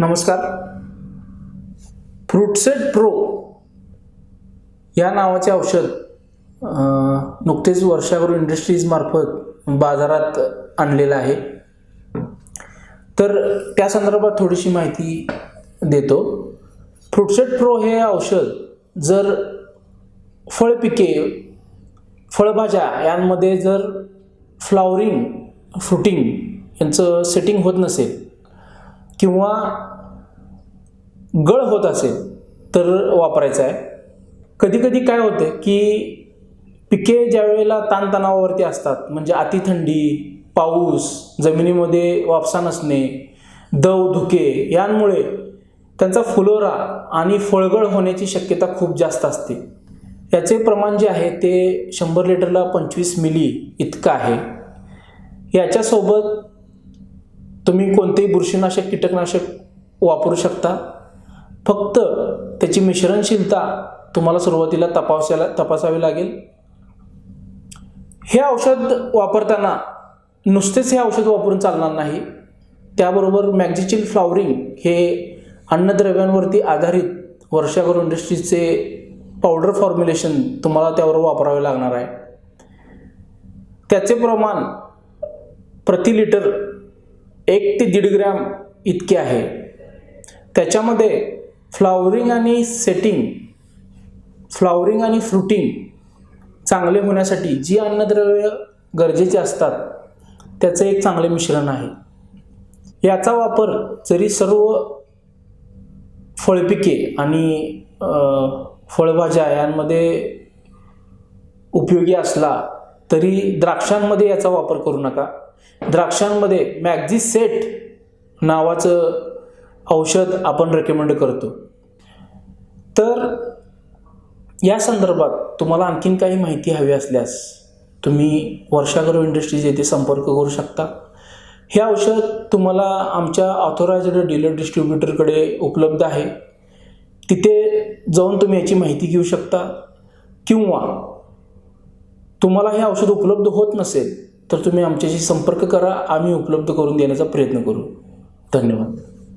नमस्कार. फ्रुटसेट प्रो या नावाचे औषध नुकतेच वर्षागुरु इंडस्ट्रीजमार्फत बाजारात आणलेलं आहे. तर त्या संदर्भात थोडीशी माहिती देतो. फ्रुटसेट प्रो हे औषध जर फळपिके फळभाज्या यांमध्ये जर फ्लावरिंग फ्रुटिंग यांचं सेटिंग होत नसेल किंवा गळ होत असेल तर वापरायचं आहे. कधीकधी काय होतं की पिके ज्या वेळेला ताणतणावावरती असतात म्हणजे अतिथंडी पाऊस जमिनीमध्ये वापसा नसणे दव धुके यांमुळे त्यांचा फुलोरा आणि फळगळ होण्याची शक्यता खूप जास्त असते. याचे प्रमाण जे आहे ते शंभर लिटरला पंचवीस मिली इतकं आहे. याच्यासोबत तुम्ही कोणतेही बुरशीनाशक कीटकनाशक वापरू शकता. फक्त त्याची मिश्रणशीलता तुम्हाला सुरुवातीला तपासायला तपासावी लागेल. हे औषध वापरताना नुसतेच हे औषध वापरून चालणार नाही. त्याबरोबर मॅग्झिचिल फ्लॉवरिंग हे अन्नद्रव्यांवरती आधारित वर्षागर इंडस्ट्रीजचे पावडर फॉर्म्युलेशन तुम्हाला त्यावर वापरावे लागणार आहे. त्याचे प्रमाण प्रति लिटर एक ते दीड ग्रॅम इतके आहे. त्याच्यामध्ये फ्लावरिंग आणि सेटिंग फ्लावरिंग आणि फ्रुटिंग चांगले होण्यासाठी जी अन्नद्रव्य गरजेचे असतात त्याचं एक चांगले मिश्रण आहे. याचा वापर जरी सर्व फळपिके आणि फळभाज्या यांमध्ये उपयोगी असला तरी द्राक्षांमध्ये याचा वापर करू नका. द्राक्षांमध्ये मॅग्झिसेट नावाचं औषध आपण रेकमेंड करतो. तर या संदर्भात तुम्हाला आणखीन काही माहिती हवी असल्यास तुम्ही वर्षागरो इंडस्ट्रीज येथे संपर्क करू शकता. हे औषध तुम्हाला आमच्या ऑथोरायझड डीलर डिस्ट्रीब्युटरकडे उपलब्ध आहे. तिथे जाऊन तुम्ही याची माहिती घेऊ शकता किंवा तुम्हाला हे औषध उपलब्ध होत नसेल तर तुम्ही आमच्याशी संपर्क करा. आम्ही उपलब्ध करून देण्याचा प्रयत्न करू. धन्यवाद.